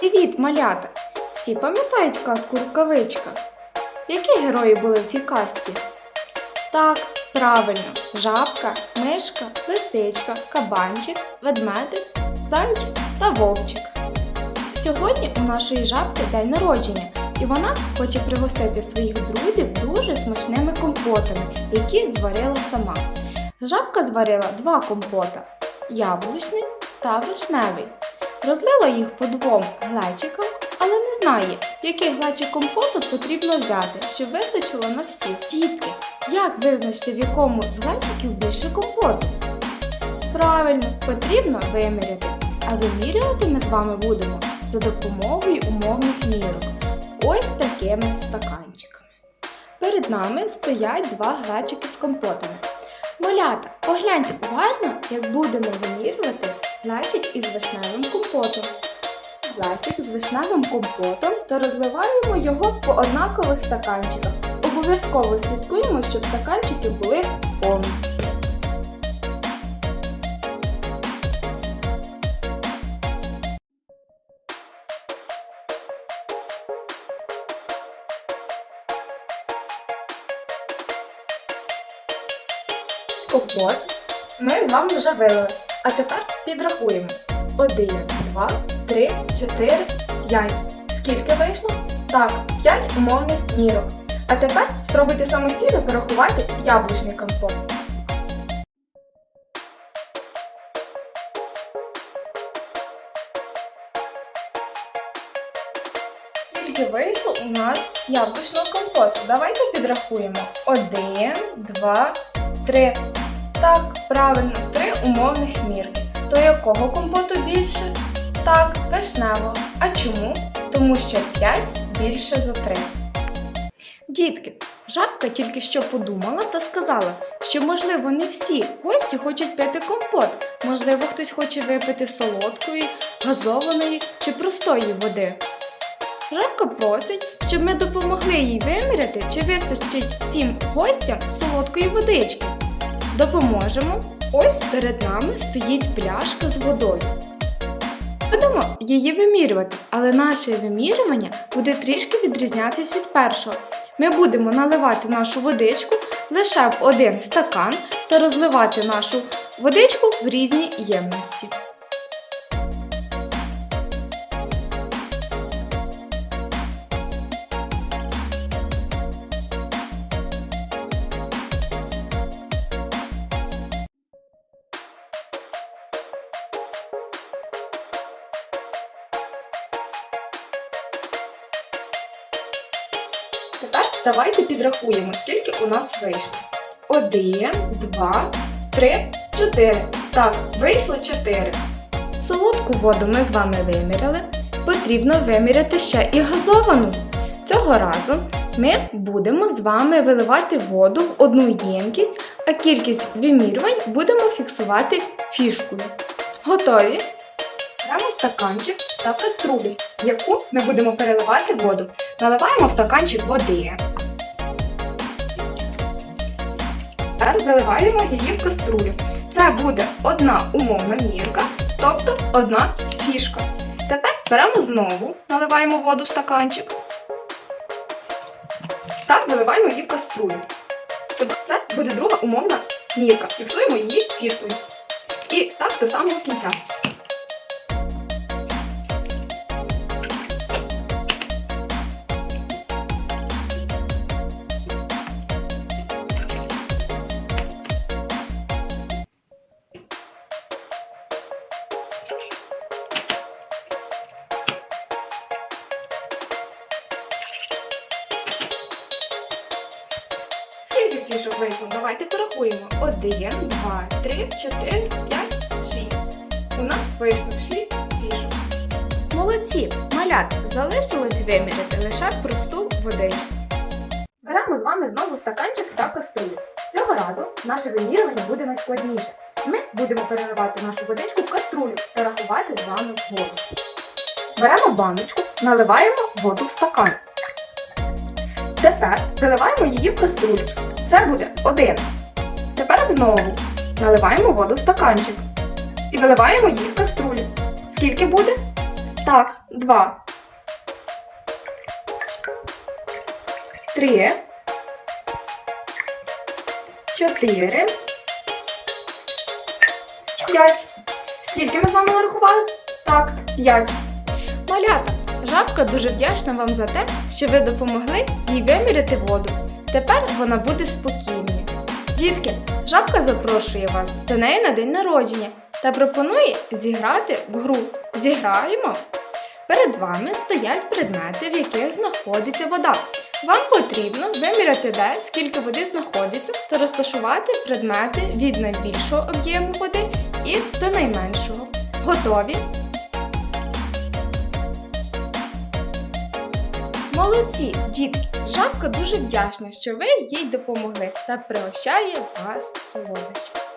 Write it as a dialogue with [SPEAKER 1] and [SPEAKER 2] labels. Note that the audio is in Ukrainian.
[SPEAKER 1] Привіт, малята! Всі пам'ятають казку рукавичка? Які герої були в цій казці? Так, правильно, жабка, мишка, лисичка, кабанчик, ведмедик, зайчик та вовчик. Сьогодні у нашої жабки день народження, і вона хоче пригостити своїх друзів дуже смачними компотами, які зварила сама. Жабка зварила два компота яблучний та вишневий. Розлила їх по двом глечикам, але не знає, який глечик компоту потрібно взяти, щоб вистачило на всіх. Дітки, як визначити, в якому з глечиків більше компоту? Правильно, потрібно виміряти. А вимірювати ми з вами будемо за допомогою умовних мірок. Ось такими стаканчиками. Перед нами стоять два глечики з компотами. Малята, погляньте уважно, як будемо вимірювати глечик із вишневим компотом. Глечик з вишневим компотом та розливаємо його по однакових стаканчиках. Обов'язково слідкуємо, щоб стаканчики були повні. Компот ми з вами вже вилили. А тепер підрахуємо. 1, 2, 3, 4, 5. Скільки вийшло? Так, 5 умовних мірок. А тепер спробуйте самостійно порахувати яблучний компот. Скільки вийшло у нас яблучного компоту? Давайте підрахуємо. 1, 2, 3. Так, правильно, три умовних мірки. То якого компоту більше? Так, вишневого. А чому? Тому що 5 більше за 3. Дітки, жабка тільки що подумала та сказала, що, можливо, не всі гості хочуть пити компот. Можливо, хтось хоче випити солодкої, газованої чи простої води. Жабка просить, щоб ми допомогли їй виміряти, чи вистачить всім гостям солодкої водички. Допоможемо. Ось перед нами стоїть пляшка з водою. Будемо її вимірювати, але наше вимірювання буде трішки відрізнятись від першого. Ми будемо наливати нашу водичку лише в один стакан та розливати нашу водичку в різні ємності. Давайте підрахуємо, скільки у нас вийшло. Один, два, три, чотири. Так, вийшло чотири. Солодку воду ми з вами виміряли. Потрібно виміряти ще і газовану. Цього разу ми будемо з вами виливати воду в одну ємкість, а кількість вимірювань будемо фіксувати фішкою. Готові? Стаканчик та каструлю, в яку ми будемо переливати воду. Наливаємо в стаканчик води. Тепер виливаємо її в каструлю. Це буде одна умовна мірка, тобто одна фішка. Тепер беремо знову, наливаємо воду в стаканчик. Та виливаємо її в каструлю. Тобто це буде друга умовна мірка. Фіксуємо її фішкою. І так до самого кінця. Фішок вийшло? Давайте порахуємо. Один, два, три, чотири, п'ять, шість. У нас вийшло шість фішок. Молодці! Малят, залишилось виміряти лише просту водичку. Беремо з вами знову стаканчик та каструлю. Цього разу наше вимірювання буде найскладніше. Ми будемо переливати нашу водичку в каструлю та рахувати з вами голос. Беремо баночку, наливаємо воду в стакан. Тепер виливаємо її в каструлю. Це буде один. Тепер знову наливаємо воду в стаканчик і виливаємо її в каструлю. Скільки буде? Так, два. Три. Чотири. П'ять. Скільки ми з вами нарахували? Так, п'ять. Малята, жабка дуже вдячна вам за те, що ви допомогли їй виміряти воду. Тепер вона буде спокійною. Дітки, жабка запрошує вас до неї на день народження та пропонує зіграти в гру. Зіграємо. Перед вами стоять предмети, в яких знаходиться вода. Вам потрібно виміряти, де скільки води знаходиться, та розташувати предмети від найбільшого об'єму води і до найменшого. Готові? Молодці, дітки! Жабка дуже вдячна, що ви їй допомогли та пригощає вас солодощами.